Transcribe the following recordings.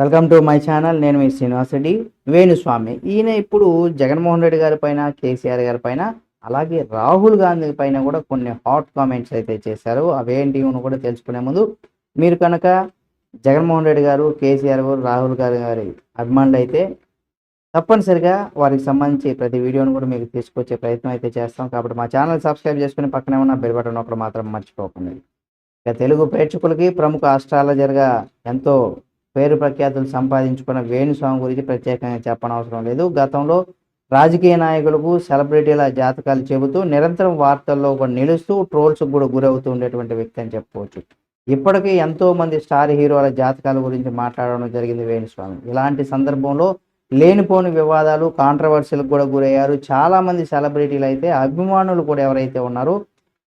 Welcome to my channel నేను మీ శ్రీనివాస్ రెడ్డి వేణుస్వామి. ఈయన ఇప్పుడు జగన్మోహన్ రెడ్డి గారి పైన కేసీఆర్ గారి పైన అలాగే రాహుల్ గాంధీ పైన కూడా కొన్ని హాట్ కామెంట్స్ అయితే చేశారు. అవేంటి అని కూడా తెలుసుకునే ముందు మీరు కనుక జగన్మోహన్ రెడ్డి గారు కేసీఆర్ గారు రాహుల్ గారి గారి అభిమానులు అయితే తప్పనిసరిగా వారికి సంబంధించి ప్రతి వీడియోను కూడా మీకు తీసుకొచ్చే ప్రయత్నం అయితే చేస్తాం. కాబట్టి మా ఛానల్ సబ్స్క్రైబ్ చేసుకుని పక్కనే ఉన్న బెల్ బటన్ ఒకటి మాత్రం మర్చిపోకండి. ఇక తెలుగు ప్రేక్షకులకి ప్రముఖ ఆస్ట్రాలజర్గా ఎంతో పేరు ప్రఖ్యాతులు సంపాదించుకున్న వేణుస్వామి గురించి ప్రత్యేకంగా చెప్పనవసరం లేదు. గతంలో రాజకీయ నాయకులకు సెలబ్రిటీల జాతకాలు చెబుతూ నిరంతరం వార్తల్లో కూడా నిలుస్తూ ట్రోల్స్ కూడా గురవుతూ ఉండేటువంటి వ్యక్తి అని చెప్పుకోవచ్చు. ఇప్పటికీ ఎంతో మంది స్టార్ హీరోల జాతకాల గురించి మాట్లాడడం జరిగింది వేణుస్వామి ఇలాంటి సందర్భంలో లేనిపోని వివాదాలు కాంట్రవర్సీలకు కూడా గురయ్యారు. చాలా మంది సెలబ్రిటీలు అయితే అభిమానులు కూడా ఎవరైతే ఉన్నారో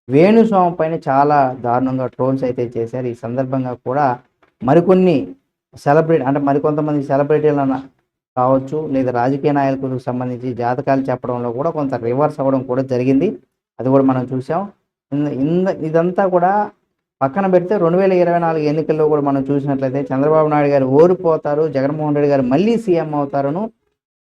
వేణుస్వామి పైన చాలా దారుణంగా ట్రోల్స్ అయితే చేశారు. ఈ సందర్భంగా కూడా మరికొన్ని సెలబ్రిటీ అంటే మరికొంతమంది సెలబ్రిటీలను కావచ్చు లేదా రాజకీయ నాయకులకు సంబంధించి జాతకాలు చెప్పడంలో కూడా కొంత రివర్స్ అవ్వడం కూడా జరిగింది. అది కూడా మనం చూసాం. ఇంద- ఇదంతా కూడా పక్కన పెడితే రెండు వేల ఇరవై నాలుగు ఎన్నికల్లో కూడా మనం చూసినట్లయితే చంద్రబాబు నాయుడు గారు ఓడిపోతారు జగన్మోహన్ రెడ్డి గారు మళ్ళీ సీఎం అవుతారును.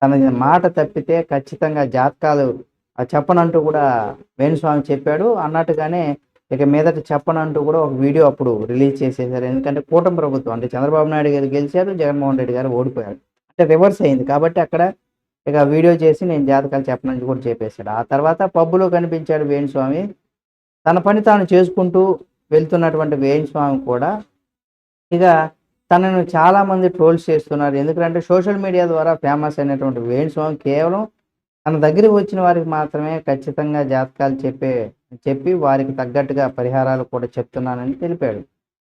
తన మాట తప్పితే ఖచ్చితంగా జాతకాలు చెప్పనంటూ కూడా వేణుస్వామి చెప్పాడు. అన్నట్టుగానే ఇక మీదట చెప్పనంటూ కూడా ఒక వీడియో అప్పుడు రిలీజ్ చేసేసారు ఎందుకంటే కూటమి ప్రభుత్వం అంటే చంద్రబాబు నాయుడు గారు గెలిచారు జగన్మోహన్ రెడ్డి గారు ఓడిపోయారు. అంటే రివర్స్ అయింది. కాబట్టి అక్కడ ఇక వీడియో చేసి నేను జాతకాలు చెప్పనని కూడా చెప్పేశాడు. ఆ తర్వాత పబ్బులో కనిపించాడు వేణుస్వామి. తన పని తాను చేసుకుంటూ వెళ్తున్నటువంటి వేణుస్వామి కూడా ఇక తనను చాలా మంది ట్రోల్స్ చేస్తున్నారు. ఎందుకంటే సోషల్ మీడియా ద్వారా ఫేమస్ అయినటువంటి వేణుస్వామి కేవలం తన దగ్గరికి వచ్చిన వారికి మాత్రమే ఖచ్చితంగా జాతకాలు చెప్పే చెప్పి వారికి తగ్గట్టుగా పరిహారాలు కూడా చెప్తున్నానని తెలిపాడు.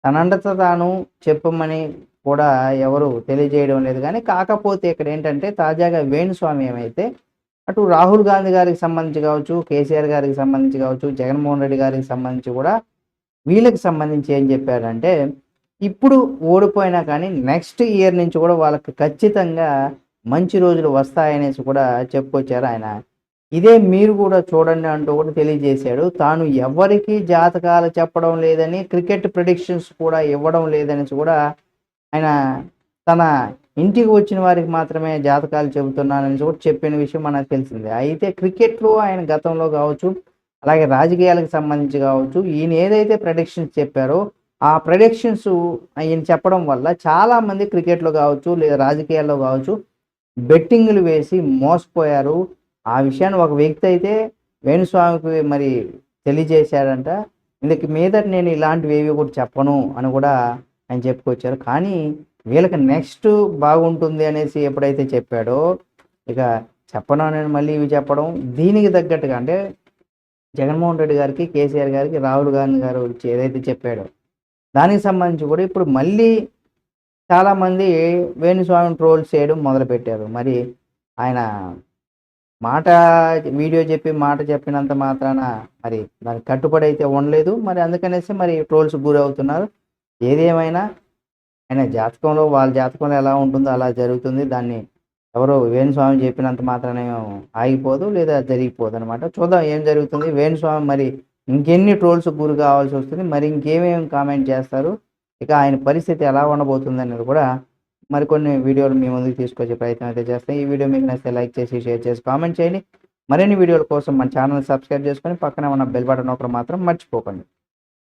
తనంతట తాను చెప్పమని కూడా ఎవరు తెలియజేయడం లేదు కానీ కాకపోతే ఇక్కడ ఏంటంటే తాజాగా వేణుస్వామి ఏమైతే అటు రాహుల్ గాంధీ గారికి సంబంధించి కావచ్చు కేసీఆర్ గారికి సంబంధించి కావచ్చు జగన్మోహన్ రెడ్డి గారికి సంబంధించి కూడా వీళ్ళకి సంబంధించి ఏం చెప్పారంటే ఇప్పుడు ఓడిపోయినా కానీ నెక్స్ట్ ఇయర్ నుంచి కూడా వాళ్ళకి ఖచ్చితంగా మంచి రోజులు వస్తాయనేసి కూడా చెప్పుకొచ్చారు ఆయన. ఇదే మీరు కూడా చూడండి అంటూ కూడా తెలియజేశాడు. తాను ఎవరికి జాతకాలు చెప్పడం లేదని క్రికెట్ ప్రిడిక్షన్స్ కూడా ఇవ్వడం లేదని కూడా ఆయన తన ఇంటికి వచ్చిన వారికి మాత్రమే జాతకాలు చెబుతున్నానని కూడా చెప్పిన విషయం మనకు తెలిసిందే. అయితే క్రికెట్లో ఆయన గతంలో కావచ్చు అలాగే రాజకీయాలకు సంబంధించి కావచ్చు ఈయన ఏదైతే ప్రొడిక్షన్స్ చెప్పారో ఆ ప్రొడిక్షన్స్ ఆయన చెప్పడం వల్ల చాలామంది క్రికెట్లో కావచ్చు లేదా రాజకీయాల్లో కావచ్చు బెట్టింగ్లు వేసి మోసపోయారు. ఆ విషయాన్ని ఒక వ్యక్తి అయితే వేణుస్వామికి మరి తెలియజేశాడంట. ఇందుకు మీద నేను ఇలాంటివి ఏవి కూడా చెప్పను అని కూడా ఆయన చెప్పుకొచ్చారు. కానీ వీళ్ళకి నెక్స్ట్ బాగుంటుంది అనేసి ఎప్పుడైతే చెప్పాడో ఇక చెప్పను అని మళ్ళీ ఇవి చెప్పడం దీనికి తగ్గట్టుగా అంటే జగన్మోహన్ రెడ్డి గారికి కేసీఆర్ గారికి రాహుల్ గాంధీ గారు వచ్చి ఏదైతే చెప్పాడో దానికి సంబంధించి కూడా ఇప్పుడు మళ్ళీ చాలామంది వేణుస్వామిని ట్రోల్ చేయడం మొదలుపెట్టారు. మరి ఆయన మాట వీడియో చెప్పి మాట చెప్పినంత మాత్రాన మరి దానికి కట్టుబడి అయితే ఉండలేదు. మరి అందుకనేసి మరి ట్రోల్స్ గురవుతున్నారు. ఏదేమైనా ఆయన జాతకంలో వాళ్ళ జాతకంలో ఎలా ఉంటుందో అలా జరుగుతుంది. దాన్ని ఎవరో వేణుస్వామి చెప్పినంత మాత్రాన ఆగిపోదు లేదా జరిగిపోదు అనమాట చూద్దాం ఏం జరుగుతుంది. వేణుస్వామి మరి ఇంకెన్ని ట్రోల్స్ గురి కావాల్సి వస్తుంది. మరి ఇంకేమేమి కామెంట్ చేస్తారు? ఇక ఆయన పరిస్థితి ఎలా ఉండబోతుంది అనేది కూడా మరికొన్ని వీడియోలు మీ ముందుకు తీసుకొచ్చే ప్రయత్నం అయితే చేస్తాం. ఈ వీడియో మీకు నచ్చితే లైక్ చేసి షేర్ చేసి కామెంట్ చేయండి. మరిన్ని వీడియోల కోసం మన ఛానల్ సబ్స్క్రైబ్ చేసుకొని పక్కనే ఉన్న బెల్ బటన్ ఒకరు మాత్రం మర్చిపోకండి.